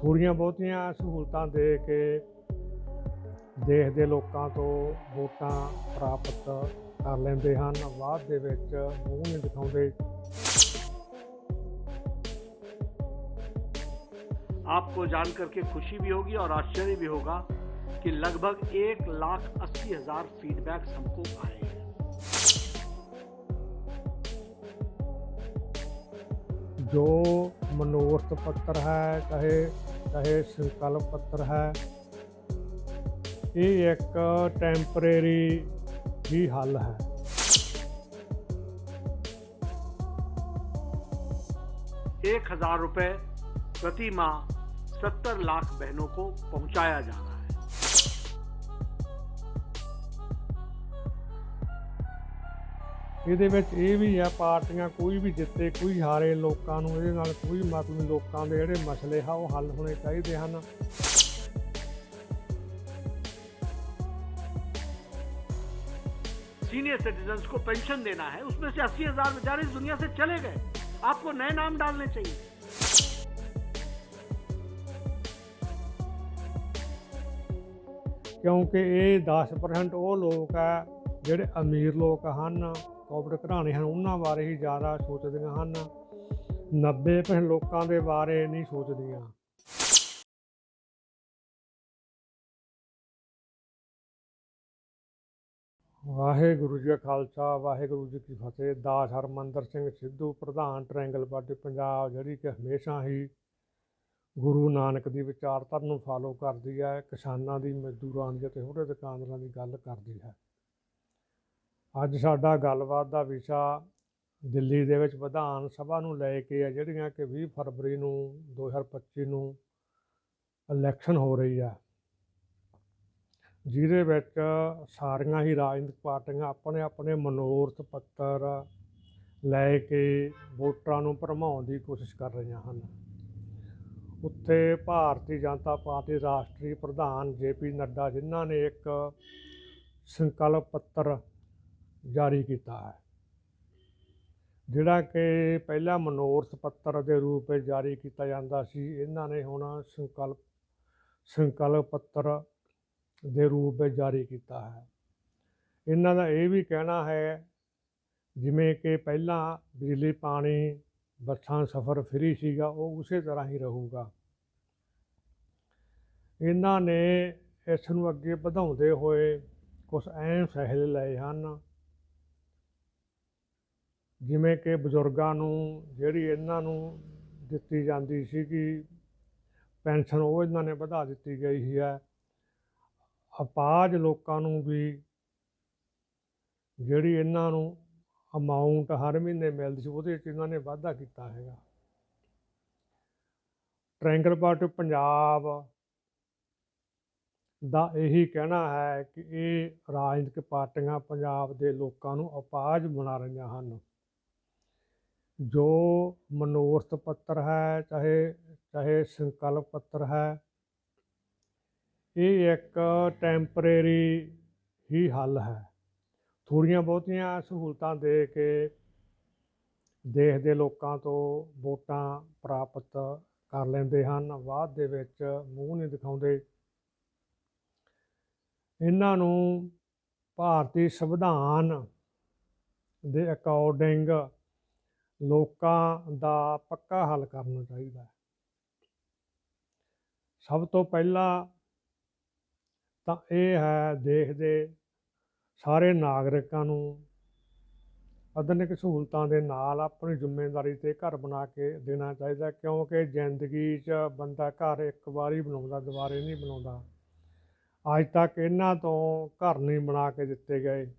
ਥੋੜੀਆਂ ਬਹੁਤੀਆਂ ਸਹੂਲਤਾਂ ਦੇ ਕੇ ਦੇਸ਼ ਦੇ ਲੋਕਾਂ ਤੋਂ ਵੋਟਾਂ ਪ੍ਰਾਪਤ ਕਰ ਲੈਂਦੇ ਹਨ ਬਾਅਦ ਦੇ ਵਿੱਚ ਮੂੰਹ ਨਹੀਂ ਦਿਖਾਉਂਦੇ आपको जान करके खुशी भी होगी और आश्चर्य भी होगा कि लगभग एक लाख अस्सी हजार फीडबैक्स हमको आए हैं ਜੋ ਮਨੋਰਥ ਪੱਤਰ ਹੈ ਚਾਹੇ ਚਾਹੇ ਸੰਕਲਪ ਪੱਤਰ ਹੈ ਇਹ ਇੱਕ ਟੈਂਪਰੇਰੀ ਹੀ ਹੱਲ ਹੈ एक हजार रुपए प्रति माह सत्तर लाख बहनों को पहुंचाया जा ਇਹਦੇ ਵਿੱਚ ਇਹ ਵੀ ਆ ਪਾਰਟੀਆਂ ਕੋਈ ਵੀ ਜਿੱਤੇ ਕੋਈ ਹਾਰੇ ਲੋਕਾਂ ਨੂੰ ਇਹਦੇ ਨਾਲ ਕੋਈ ਮਤਲਬ ਨਹੀਂ ਲੋਕਾਂ ਦੇ ਜਿਹੜੇ ਮਸਲੇ ਆ ਉਹ ਹੱਲ ਹੋਣੇ ਚਾਹੀਦੇ ਹਨ सीनियर सिटीजन्स को पेंशन देना है उसमें से अस्सी हजार बेचारे इस दुनिया से चले गए आपको नए नाम डालने चाहिए ਕਿਉਂਕਿ ਇਹ 10% ਉਹ ਲੋਕ ਆ ਜਿਹੜੇ ਅਮੀਰ ਲੋਕ ਹਨ ਕਾਰਪੋਰੇਟ ਘਰਾਣੇ ਹਨ, ਉਹਨਾਂ ਬਾਰੇ ਹੀ ਜ਼ਿਆਦਾ ਸੋਚਦੀਆਂ ਹਨ। 90% ਲੋਕਾਂ ਦੇ ਬਾਰੇ ਨਹੀਂ ਸੋਚਦੀਆਂ। ਵਾਹਿਗੁਰੂ ਜੀ ਕਾ ਖਾਲਸਾ, ਵਾਹਿਗੁਰੂ ਜੀ ਕੀ ਫਤਿਹ। ਦਾਸ ਹਰਮੰਦਰ ਸਿੰਘ ਸਿੱਧੂ, ਪ੍ਰਧਾਨ ਟ੍ਰਾਇੰਗਲ ਪਾਰਟੀ ਪੰਜਾਬ, ਜਿਹੜੀ ਕਿ ਹਮੇਸ਼ਾ ਹੀ ਗੁਰੂ ਨਾਨਕ ਦੀ ਵਿਚਾਰਧਾਰਾ ਨੂੰ ਫਾਲੋ ਕਰਦੀ ਹੈ, ਕਿਸਾਨਾਂ ਦੀ, ਮਜ਼ਦੂਰਾਂ ਦੀ ਅਤੇ ਹੋਰ ਦੁਕਾਨਦਾਰਾਂ ਦੀ ਗੱਲ ਕਰਦੀ ਹੈ। ਅੱਜ ਸਾਡਾ ਗੱਲਬਾਤ ਦਾ ਵਿਸ਼ਾ ਦਿੱਲੀ ਦੇ ਵਿੱਚ ਵਿਧਾਨ ਸਭਾ ਨੂੰ ਲੈ ਕੇ ਆ, ਜਿਹੜੀਆਂ ਕਿ 20 ਫਰਵਰੀ ਨੂੰ 2025 ਨੂੰ ਇਲੈਕਸ਼ਨ ਹੋ ਰਹੀ ਹੈ ਜਿਹਦੇ ਵਿੱਚ ਸਾਰੀਆਂ ਹੀ ਰਾਜਨੀਤਿਕ ਪਾਰਟੀਆਂ ਆਪਣੇ ਆਪਣੇ ਮਨੋਰਥ ਪੱਤਰ ਲੈ ਕੇ ਵੋਟਰਾਂ ਨੂੰ ਭਰਮਾਉਣ ਦੀ ਕੋਸ਼ਿਸ਼ ਕਰ ਰਹੀਆਂ ਹਨ। ਉੱਥੇ ਭਾਰਤੀ ਜਨਤਾ ਪਾਰਟੀ ਰਾਸ਼ਟਰੀ ਪ੍ਰਧਾਨ ਜੇਪੀ ਨੱਡਾ, ਜਿਨ੍ਹਾਂ ਨੇ ਇੱਕ ਸੰਕਲਪ ਪੱਤਰ ਜਾਰੀ ਕੀਤਾ ਹੈ। ਜਿਹੜਾ ਕਿ ਪਹਿਲਾਂ ਮਨੋਰਥ ਪੱਤਰ ਦੇ ਰੂਪ ਵਿੱਚ ਜਾਰੀ ਕੀਤਾ ਜਾਂਦਾ ਸੀ, ਇਹਨਾਂ ਨੇ ਹੁਣ ਸੰਕਲਪ ਸੰਕਲਪ ਪੱਤਰ ਦੇ ਰੂਪ ਵਿੱਚ ਜਾਰੀ ਕੀਤਾ ਹੈ। ਇਹਨਾਂ ਦਾ ਇਹ ਵੀ ਕਹਿਣਾ ਹੈ, ਜਿਵੇਂ ਕਿ ਪਹਿਲਾਂ ਬਿਜਲੀ, ਪਾਣੀ, ਬੱਸਾਂ, ਸਫ਼ਰ ਫ੍ਰੀ ਸੀਗਾ, ਉਹ ਉਸੇ ਤਰ੍ਹਾਂ ਹੀ ਰਹੂਗਾ। ਇਹਨਾਂ ਨੇ ਇਸ ਨੂੰ ਅੱਗੇ ਵਧਾਉਂਦੇ ਹੋਏ ਕੁਝ ਅਹਿਮ ਫੈਸਲੇ ਲਏ ਹਨ। ਜਿਵੇਂ ਕਿ ਬਜ਼ੁਰਗਾਂ ਨੂੰ, ਜਿਹੜੀ ਇਹਨਾਂ ਨੂੰ ਦਿੱਤੀ ਜਾਂਦੀ ਸੀਗੀ ਪੈਨਸ਼ਨ, ਉਹ ਇਹਨਾਂ ਨੇ ਵਧਾ ਦਿੱਤੀ ਗਈ ਹੈ ਅਪਾਜ ਲੋਕਾਂ ਨੂੰ ਵੀ ਜਿਹੜੀ ਇਹਨਾਂ ਨੂੰ ਅਮਾਉਂਟ ਹਰ ਮਹੀਨੇ ਮਿਲਦੀ ਸੀ, ਉਹਦੇ ਵਿੱਚ ਇਹਨਾਂ ਨੇ ਵਾਧਾ ਕੀਤਾ ਹੈਗਾ। ਟ੍ਰਾਇੰਗਲ ਪਾਰਟੀ ਪੰਜਾਬ ਦਾ ਇਹੀ ਕਹਿਣਾ ਹੈ ਕਿ ਇਹ ਰਾਜਨੀਤਿਕ ਪਾਰਟੀਆਂ ਪੰਜਾਬ ਦੇ ਲੋਕਾਂ ਨੂੰ ਅਪਾਜ ਬਣਾ ਰਹੀਆਂ ਹਨ। ਜੋ ਮਨੋਰਥ ਪੱਤਰ ਹੈ, ਚਾਹੇ ਚਾਹੇ ਸੰਕਲਪ ਪੱਤਰ ਹੈ, ਇਹ ਇੱਕ ਟੈਂਪਰੇਰੀ ਹੀ ਹੱਲ ਹੈ। ਥੋੜੀਆਂ ਬਹੁਤੀਆਂ ਸਹੂਲਤਾਂ ਦੇ ਕੇ ਦੇਸ਼ ਦੇ ਲੋਕਾਂ ਤੋਂ ਵੋਟਾਂ ਪ੍ਰਾਪਤ ਕਰ ਲੈਂਦੇ ਹਨ। ਬਾਅਦ ਦੇ ਵਿੱਚ ਮੂੰਹ ਨਹੀਂ ਦਿਖਾਉਂਦੇ। ਇਹਨਾਂ ਨੂੰ ਭਾਰਤੀ ਸੰਵਿਧਾਨ ਦੇ ਅਕੋਰਡਿੰਗ ਲੋਕਾਂ ਦਾ ਪੱਕਾ ਹੱਲ ਕਰਨਾ ਚਾਹੀਦਾ ਹੈ। ਸਭ ਤੋਂ ਪਹਿਲਾਂ ਤਾਂ ਇਹ ਹੈ ਦੇਸ਼ ਦੇ ਸਾਰੇ ਨਾਗਰਿਕਾਂ ਨੂੰ, ਆਧੁਨਿਕ ਸਹੂਲਤਾਂ ਦੇ ਨਾਲ ਆਪਣੀ ਜ਼ਿੰਮੇਵਾਰੀ ਤੇ ਘਰ ਬਣਾ ਕੇ ਦੇਣਾ ਚਾਹੀਦਾ ਕਿਉਂਕਿ ਜ਼ਿੰਦਗੀ 'ਚ ਬੰਦਾ ਘਰ ਇੱਕ ਵਾਰੀ ਬਣਾਉਂਦਾ, ਦੁਬਾਰੇ ਨਹੀਂ ਬਣਾਉਂਦਾ। ਅੱਜ ਤੱਕ ਇਹਨਾਂ ਤੋਂ ਘਰ ਨਹੀਂ ਬਣਾ ਕੇ ਦਿੱਤੇ ਗਏ।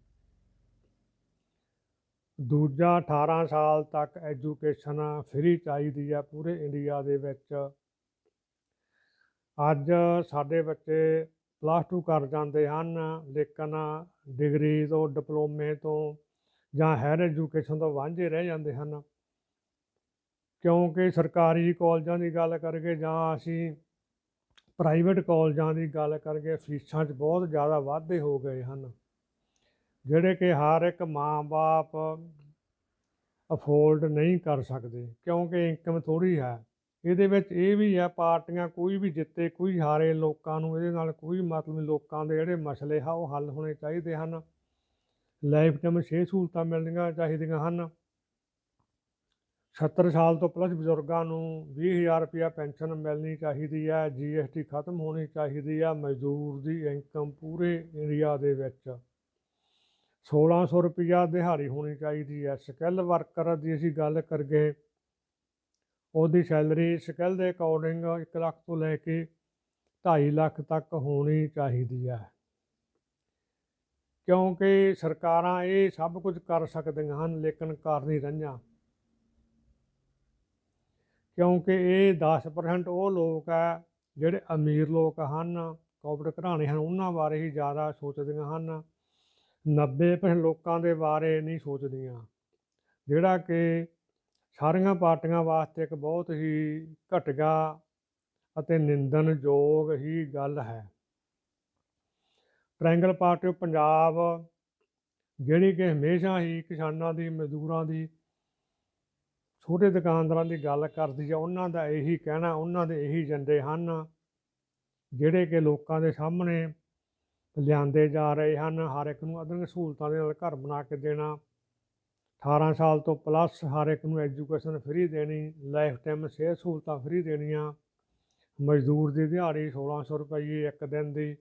ਦੂਜਾ 18 ਸਾਲ ਤੱਕ ਐਜੂਕੇਸ਼ਨ ਫ੍ਰੀ ਚਾਹੀਦੀ ਹੈ ਪੂਰੇ ਇੰਡੀਆ ਦੇ ਵਿੱਚ। ਅੱਜ ਸਾਡੇ ਬੱਚੇ ਪਲੱਸ 2 ਕਰ ਜਾਂਦੇ ਹਨ, ਲੇਕਿਨ ਡਿਗਰੀ ਤੋਂ ਡਿਪਲੋਮੇ ਤੋਂ ਜਾਂ ਹਾਇਰ ਐਜੂਕੇਸ਼ਨ ਤੋਂ ਵਾਂਝੇ ਰਹਿ ਜਾਂਦੇ ਹਨ। ਕਿਉਂਕਿ ਸਰਕਾਰੀ ਕਾਲਜਾਂ ਦੀ ਗੱਲ ਕਰਕੇ ਜਾਂ ਅਸੀਂ ਪ੍ਰਾਈਵੇਟ ਕਾਲਜਾਂ ਦੀ ਗੱਲ ਕਰਕੇ ਫੀਸਾਂ 'ਚ ਬਹੁਤ ਜ਼ਿਆਦਾ ਵਾਧੇ ਹੋ ਗਏ ਹਨ। ਜਿਹੜੇ ਕਿ ਹਰ ਇੱਕ ਮਾਂ-ਬਾਪ ਅਫੋਰਡ ਨਹੀਂ ਕਰ ਸਕਦੇ, ਕਿਉਂਕਿ ਇਨਕਮ ਥੋੜ੍ਹੀ ਹੈ। ਇਹਦੇ ਵਿੱਚ ਇਹ ਵੀ ਹੈ, ਪਾਰਟੀਆਂ ਕੋਈ ਵੀ ਜਿੱਤੇ, ਕੋਈ ਹਾਰੇ ਲੋਕਾਂ ਨੂੰ, ਇਹਦੇ ਨਾਲ ਕੋਈ ਮਤਲਬ ਨਹੀਂ, ਲੋਕਾਂ ਦੇ ਜਿਹੜੇ ਮਸਲੇ ਆ ਉਹ ਹੱਲ ਹੋਣੇ ਚਾਹੀਦੇ ਹਨ। ਲਾਈਫ ਟਾਈਮ ਛੇ ਸਹੂਲਤਾਂ ਮਿਲਣੀਆਂ ਚਾਹੀਦੀਆਂ ਹਨ। 70 ਸਾਲ ਤੋਂ ਪਲੱਸ ਬਜ਼ੁਰਗਾਂ ਨੂੰ 20000 ਰੁਪਇਆ ਪੈਨਸ਼ਨ ਮਿਲਣੀ ਚਾਹੀਦੀ ਹੈ ਜੀਐਸਟੀ ਖਤਮ ਹੋਣੀ ਚਾਹੀਦੀ ਹੈ, ਮਜ਼ਦੂਰ ਦੀ ਇਨਕਮ ਪੂਰੇ ਇੰਡੀਆ ਦੇ ਵਿੱਚ। 1600 ਰੁਪਇਆ ਦਿਹਾੜੀ ਹੋਣੀ ਚਾਹੀਦੀ ਹੈ। ਸਕਿੱਲ ਵਰਕਰ ਦੀ ਅਸੀਂ ਗੱਲ ਕਰਗੇ ਉਹਦੀ ਸੈਲਰੀ ਸਕਿੱਲ ਦੇ ਅਕੋਰਡਿੰਗ 1 ਲੱਖ ਤੋਂ ਲੈ ਕੇ 2.5 ਲੱਖ ਤੱਕ ਹੋਣੀ ਚਾਹੀਦੀ ਹੈ। ਕਿਉਂਕਿ ਸਰਕਾਰਾਂ ਇਹ ਸਭ ਕੁਝ ਕਰ ਸਕਦੀਆਂ ਹਨ, ਲੇਕਿਨ ਕਰ ਨਹੀਂ ਰਹੀਆਂ। ਕਿਉਂਕਿ ਇਹ 10% ਉਹ ਲੋਕ ਆ ਜਿਹੜੇ ਅਮੀਰ ਲੋਕ ਹਨ ਕਾਰਪੋਰੇਟ ਘਰਾਣੇ ਹਨ, ਉਹਨਾਂ ਬਾਰੇ ਹੀ ਜ਼ਿਆਦਾ ਸੋਚਦੀਆਂ ਹਨ। 90% ਲੋਕਾਂ ਦੇ ਬਾਰੇ ਨਹੀਂ ਸੋਚਦੀਆਂ। ਜਿਹੜਾ ਕਿ ਸਾਰੀਆਂ ਪਾਰਟੀਆਂ ਵਾਸਤੇ ਇੱਕ ਬਹੁਤ ਹੀ ਘਟੀਆ ਅਤੇ ਨਿੰਦਣਯੋਗ ਹੀ ਗੱਲ ਹੈ। ਟ੍ਰਾਇੰਗਲ ਪਾਰਟੀ ਆਫ ਪੰਜਾਬ, ਜਿਹੜੀ ਕਿ ਹਮੇਸ਼ਾ ਹੀ ਕਿਸਾਨਾਂ ਦੀ, ਮਜ਼ਦੂਰਾਂ ਦੀ, ਛੋਟੇ ਦੁਕਾਨਦਾਰਾਂ ਦੀ ਗੱਲ ਕਰਦੀ ਹੈ ਉਹਨਾਂ ਦਾ ਇਹੀ ਕਹਿਣਾ, ਉਹਨਾਂ ਦੇ ਇਹੀ ਏਜੰਡੇ ਹਨ, ਜਿਹੜੇ ਕਿ ਲੋਕਾਂ ਦੇ ਸਾਹਮਣੇ ਲਿਆਂਦੇ ਜਾ ਰਹੇ ਹਨ। ਹਰ ਇੱਕ ਨੂੰ ਆਧੁਨਿਕ ਸਹੂਲਤਾਂ ਦੇ ਨਾਲ ਘਰ ਬਣਾ ਕੇ ਦੇਣਾ। 18 ਸਾਲ ਤੋਂ ਪਲੱਸ ਹਰ ਇੱਕ ਨੂੰ ਐਜੂਕੇਸ਼ਨ ਫ੍ਰੀ ਦੇਣੀ। ਲਾਈਫ ਟਾਈਮ ਸਿਹਤ ਸਹੂਲਤਾਂ ਫ੍ਰੀ ਦੇਣੀਆਂ। ਮਜ਼ਦੂਰ ਦੀ ਦਿਹਾੜੀ 1600 ਰੁਪਏ ਇੱਕ ਦਿਨ ਦੀ।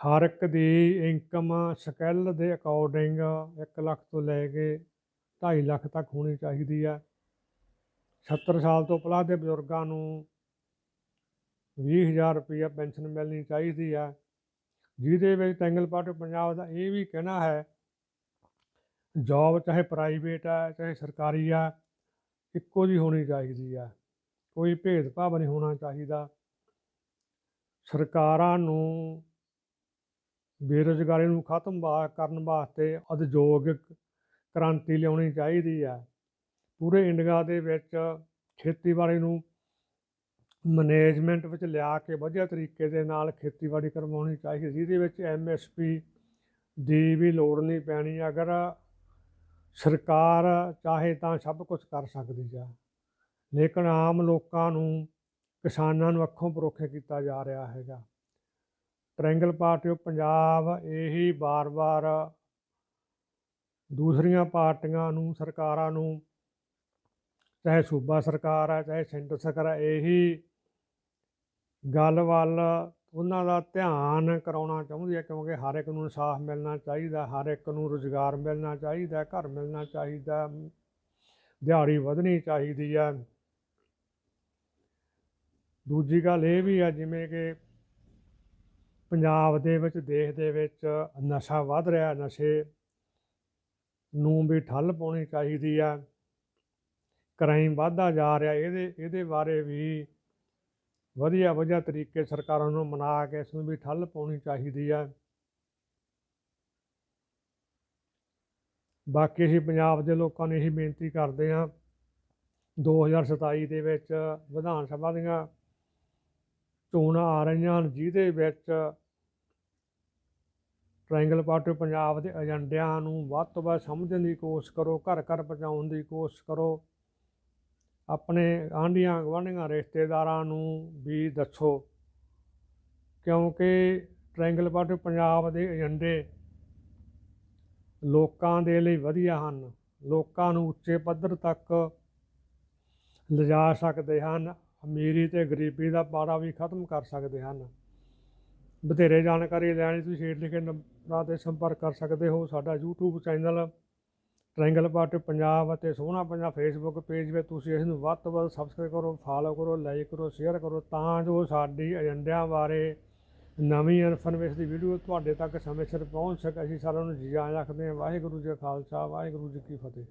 ਹਰ ਇੱਕ ਦੀ ਇਨਕਮ ਸਕਿੱਲ ਦੇ ਅਕੋਰਡਿੰਗ 1 ਲੱਖ ਤੋਂ ਲੈ ਕੇ 2.5 ਲੱਖ ਤੱਕ ਹੋਣੀ ਚਾਹੀਦੀ ਹੈ। 70 ਸਾਲ ਤੋਂ ਪਲੱਸ ਦੇ ਬਜ਼ੁਰਗਾਂ ਨੂੰ 20000 ਰੁਪਇਆ ਪੈਨਸ਼ਨ ਮਿਲਣੀ ਚਾਹੀਦੀ ਹੈ। ਜਿਹਦੇ ਵਿੱਚ ਟੈਂਗਲ ਪਾਰਟੀ ਪੰਜਾਬ ਦਾ ਇਹ ਵੀ ਕਹਿਣਾ ਹੈ ਜੌਬ ਚਾਹੇ ਪ੍ਰਾਈਵੇਟ ਹੈ ਚਾਹੇ ਸਰਕਾਰੀ ਆ, ਇੱਕੋ ਜਿਹੀ ਹੋਣੀ ਚਾਹੀਦੀ ਹੈ ਕੋਈ ਭੇਦਭਾਵ ਨਹੀਂ ਹੋਣਾ ਚਾਹੀਦਾ। ਸਰਕਾਰਾਂ ਨੂੰ ਬੇਰੁਜ਼ਗਾਰੀ ਨੂੰ ਖਤਮ ਕਰਨ ਵਾਸਤੇ ਉਦਯੋਗਿਕ ਕ੍ਰਾਂਤੀ ਲਿਆਉਣੀ ਚਾਹੀਦੀ ਹੈ ਪੂਰੇ ਇੰਡੀਆ ਦੇ ਵਿੱਚ ਖੇਤੀਬਾੜੀ ਨੂੰ ਮੈਨੇਜਮੈਂਟ ਵਿੱਚ ਲਿਆ ਕੇ ਵਧੀਆ ਤਰੀਕੇ ਦੇ ਨਾਲ ਖੇਤੀਬਾੜੀ ਕਰਵਾਉਣੀ ਚਾਹੀਦੀ ਜਿਹਦੇ ਵਿੱਚ ਐਮਐਸਪੀ ਦੀ ਵੀ ਲੋੜ ਨਹੀਂ ਪੈਣੀ। ਅਗਰ ਸਰਕਾਰ ਚਾਹੇ ਤਾਂ ਸਭ ਕੁਝ ਕਰ ਸਕਦੀ ਆ। ਲੇਕਿਨ ਆਮ ਲੋਕਾਂ ਨੂੰ, ਕਿਸਾਨਾਂ ਨੂੰ ਅੱਖੋਂ ਪਰੋਖੇ ਕੀਤਾ ਜਾ ਰਿਹਾ ਹੈਗਾ। ਟ੍ਰਾਇੰਗਲ ਪਾਰਟੀ ਆਫ ਪੰਜਾਬ ਇਹੀ ਬਾਰ-ਬਾਰ ਦੂਸਰੀਆਂ ਪਾਰਟੀਆਂ ਨੂੰ, ਸਰਕਾਰਾਂ ਨੂੰ, ਚਾਹੇ ਸੂਬਾ ਸਰਕਾਰ ਹੈ ਚਾਹੇ ਸੈਂਟਰ ਸਰਕਾਰ ਹੈ ਇਹੀ ਗੱਲ ਵੱਲ ਉਹਨਾਂ ਦਾ ਧਿਆਨ ਕਰਾਉਣਾ ਚਾਹੁੰਦੀ ਹੈ ਕਿਉਂਕਿ ਹਰ ਇੱਕ ਨੂੰ ਇਨਸਾਫ ਮਿਲਣਾ ਚਾਹੀਦਾ, ਹਰ ਇੱਕ ਨੂੰ ਰੁਜ਼ਗਾਰ ਮਿਲਣਾ ਚਾਹੀਦਾ, ਘਰ ਮਿਲਣਾ ਚਾਹੀਦਾ, ਦਿਹਾੜੀ ਵਧਣੀ ਚਾਹੀਦੀ ਹੈ। ਦੂਜੀ ਗੱਲ ਇਹ ਵੀ ਆ ਜਿਵੇਂ ਕਿ ਪੰਜਾਬ ਦੇ ਵਿੱਚ, ਦੇਸ਼ ਦੇ ਵਿੱਚ ਨਸ਼ਾ ਵੱਧ ਰਿਹਾ ਨਸ਼ੇ ਨੂੰ ਵੀ ਠੱਲ ਪਾਉਣੀ ਚਾਹੀਦੀ ਆ ਕ੍ਰਾਈਮ ਵੱਧਦਾ ਜਾ ਰਿਹਾ, ਇਹਦੇ ਇਹਦੇ ਬਾਰੇ ਵੀ ਵਧੀਆ ਵਧੀਆ ਤਰੀਕੇ ਸਰਕਾਰਾਂ ਨੂੰ ਮਨਾ ਕੇ ਇਸ ਨੂੰ ਵੀ ਠੱਲ ਪਾਉਣੀ ਚਾਹੀਦੀ ਹੈ ਬਾਕੀ ਅਸੀਂ ਪੰਜਾਬ ਦੇ ਲੋਕਾਂ ਨੂੰ ਇਹੀ ਬੇਨਤੀ ਕਰਦੇ ਹਾਂ 2027 ਦੇ ਵਿੱਚ ਵਿਧਾਨ ਸਭਾ ਦੀਆਂ ਚੋਣਾਂ ਆ ਰਹੀਆਂ ਹਨ, ਜਿਹਦੇ ਵਿੱਚ ਟ੍ਰਾਇੰਗਲ ਪਾਰਟੀ ਪੰਜਾਬ ਦੇ ਏਜੰਡਿਆਂ ਨੂੰ ਵੱਧ ਤੋਂ ਵੱਧ ਸਮਝਣ ਦੀ ਕੋਸ਼ਿਸ਼ ਕਰੋ, ਘਰ ਘਰ ਪਹੁੰਚਾਉਣ ਦੀ ਕੋਸ਼ਿਸ਼ ਕਰੋ। ਆਪਣੇ ਆਂਢੀਆਂ ਗੁਆਂਢੀਆਂ, ਰਿਸ਼ਤੇਦਾਰਾਂ ਨੂੰ ਵੀ ਦੱਸੋ, ਕਿਉਂਕਿ ਟ੍ਰਾਇੰਗਲ ਪਾਰਟੀ ਪੰਜਾਬ ਦੇ ਏਜੰਡੇ ਲੋਕਾਂ ਦੇ ਲਈ ਵਧੀਆ ਹਨ। ਲੋਕਾਂ ਨੂੰ ਉੱਚੇ ਪੱਧਰ ਤੱਕ ਲਿਜਾ ਸਕਦੇ ਹਨ, ਅਮੀਰੀ ਤੇ ਗਰੀਬੀ ਦਾ ਪਾਰਾ ਵੀ ਖਤਮ ਕਰ ਸਕਦੇ ਹਨ। ਵਧੇਰੇ ਜਾਣਕਾਰੀ ਲੈਣ ਲਈ ਤੁਸੀਂ ਹੇਠ ਲਿਖੇ ਨੰਬਰਾਂ 'ਤੇ ਸੰਪਰਕ ਕਰ ਸਕਦੇ ਹੋ, ਸਾਡਾ YouTube channel triangle party Punjab ਅਤੇ ਸੋਹਣਾ ਪੰਜਾਬ ਫੇਸਬੁੱਕ ਪੇਜ 'ਤੇ ਤੁਸੀਂ ਇਸ ਨੂੰ ਵੱਧ ਤੋਂ ਵੱਧ ਸਬਸਕ੍ਰਾਈਬ ਕਰੋ ਫਾਲੋ ਕਰੋ ਲਾਈਕ ਕਰੋ ਸ਼ੇਅਰ ਕਰੋ ਤਾਂ ਜੋ ਸਾਡੀ ਏਜੰਡਿਆਂ ਬਾਰੇ ਨਵੀਂ ਇਨਫੋਰਮੇਸ਼ਨ ਦੀ ਵੀਡੀਓ ਤੁਹਾਡੇ ਤੱਕ ਸਮੇਂ ਸਿਰ ਪਹੁੰਚ ਸਕੇ। ਅਸੀਂ ਸਾਰਿਆਂ ਨੂੰ ਜੀ ਆਇਆਂ ਆਖਦੇ ਹਾਂ। ਵਾਹਿਗੁਰੂ ਜੀ ਕਾ ਖਾਲਸਾ, ਵਾਹਿਗੁਰੂ ਜੀ ਕੀ ਫਤਿਹ।